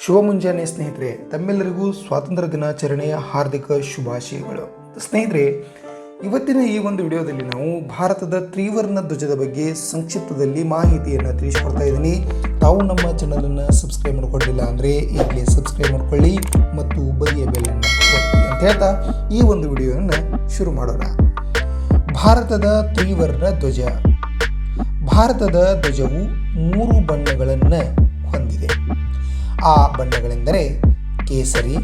ಶುಭ ಮುಂಜಾನೆ ಸ್ನೇಹಿತರೆ, ತಮ್ಮೆಲ್ಲರಿಗೂ ಸ್ವಾತಂತ್ರ್ಯ ದಿನಾಚರಣೆಯ ಹಾರ್ದಿಕ ಶುಭಾಶಯಗಳು. ಸ್ನೇಹಿತರೆ, ಇವತ್ತಿನ ಈ ಒಂದು ವಿಡಿಯೋದಲ್ಲಿ ನಾವು ಭಾರತದ ತ್ರಿವರ್ಣ ಧ್ವಜದ ಬಗ್ಗೆ ಸಂಕ್ಷಿಪ್ತದಲ್ಲಿ ಮಾಹಿತಿಯನ್ನು ತಿಳಿಸ್ಕೊಡ್ತಾ ಇದ್ದೀನಿ. ತಾವು ನಮ್ಮ ಚಾನಲನ್ನು ಸಬ್ಸ್ಕ್ರೈಬ್ ಮಾಡ್ಕೊಂಡಿಲ್ಲ ಅಂದರೆ ಈಗಲೇ ಸಬ್ಸ್ಕ್ರೈಬ್ ಮಾಡ್ಕೊಳ್ಳಿ ಮತ್ತು ಬದಿಯ ಬೆಲ್ಲನ್ನು ಅಂತ ಹೇಳ್ತಾ ಈ ಒಂದು ವಿಡಿಯೋವನ್ನು ಶುರು ಮಾಡೋಣ. ಭಾರತದ ತ್ರಿವರ್ಣ ಧ್ವಜ. ಭಾರತದ ಧ್ವಜವು ಮೂರು ಬಣ್ಣಗಳನ್ನು ಆ ಬಣ್ಣಗಳೆಂದರೆ ಕೇಸರಿ,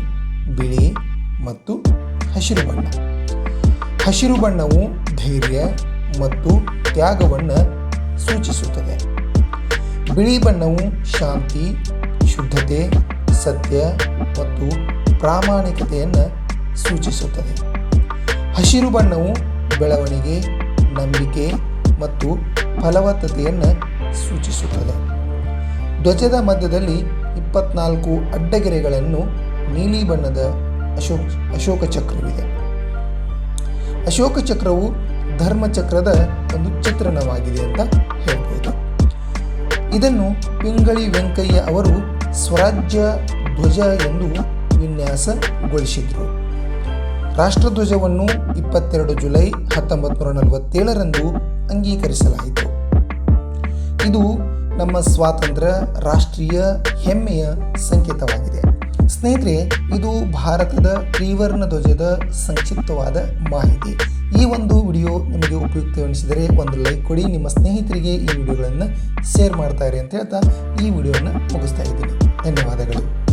ಬಿಳಿ ಮತ್ತು ಹಸಿರು ಬಣ್ಣ. ಹಸಿರು ಬಣ್ಣವು ಧೈರ್ಯ ಮತ್ತು ತ್ಯಾಗವನ್ನು ಸೂಚಿಸುತ್ತದೆ. ಬಿಳಿ ಬಣ್ಣವು ಶಾಂತಿ, ಶುದ್ಧತೆ, ಸತ್ಯ ಮತ್ತು ಪ್ರಾಮಾಣಿಕತೆಯನ್ನು ಸೂಚಿಸುತ್ತದೆ. ಹಸಿರು ಬಣ್ಣವು ಬೆಳವಣಿಗೆ, ನಂಬಿಕೆ ಮತ್ತು ಫಲವತ್ತತೆಯನ್ನು ಸೂಚಿಸುತ್ತದೆ. ಧ್ವಜದ ಮಧ್ಯದಲ್ಲಿ ಇಪ್ಪತ್ನಾಲ್ಕು ಅಡ್ಡಗೆರೆಗಳನ್ನು ನೀಲಿ ಬಣ್ಣದ ಅಶೋಕ ಅಶೋಕ ಚಕ್ರವಿದೆ ಅಶೋಕ ಚಕ್ರವು ಧರ್ಮಚಕ್ರದ ಒಂದು ಚಿತ್ರಣವಾಗಿದೆ ಅಂತ ಹೇಳ್ಬೋದು. ಇದನ್ನು ಪಿಂಗಳಿ ವೆಂಕಯ್ಯ ಅವರು ಸ್ವರಾಜ್ಯ ಧ್ವಜ ಎಂದು ವಿನ್ಯಾಸಗೊಳಿಸಿದರು. ರಾಷ್ಟ್ರಧ್ವಜವನ್ನು ಇಪ್ಪತ್ತೆರಡು ಜುಲೈ ಹತ್ತೊಂಬತ್ತು ನೂರ ನಲವತ್ತೇಳರಂದು ಅಂಗೀಕರಿಸಲಾಯಿತು. ನಮ್ಮ ಸ್ವಾತಂತ್ರ್ಯ ರಾಷ್ಟ್ರೀಯ ಹೆಮ್ಮೆಯ ಸಂಕೇತವಾಗಿದೆ. ಸ್ನೇಹಿತರೆ, ಇದು ಭಾರತದ ತ್ರಿವರ್ಣ ಧ್ವಜದ ಸಂಕ್ಷಿಪ್ತವಾದ ಮಾಹಿತಿ. ಈ ಒಂದು ವಿಡಿಯೋ ನಿಮಗೆ ಉಪಯುಕ್ತವೆನಿಸಿದರೆ ಒಂದು ಲೈಕ್ ಕೊಡಿ, ನಿಮ್ಮ ಸ್ನೇಹಿತರಿಗೆ ಈ ವಿಡಿಯೋಗಳನ್ನು ಶೇರ್ ಮಾಡ್ತಾ ಇರಿ ಅಂತ ಹೇಳ್ತಾ ಈ ವಿಡಿಯೋವನ್ನು ಮುಗಿಸ್ತಾ ಇದ್ದೀನಿ. ಧನ್ಯವಾದಗಳು.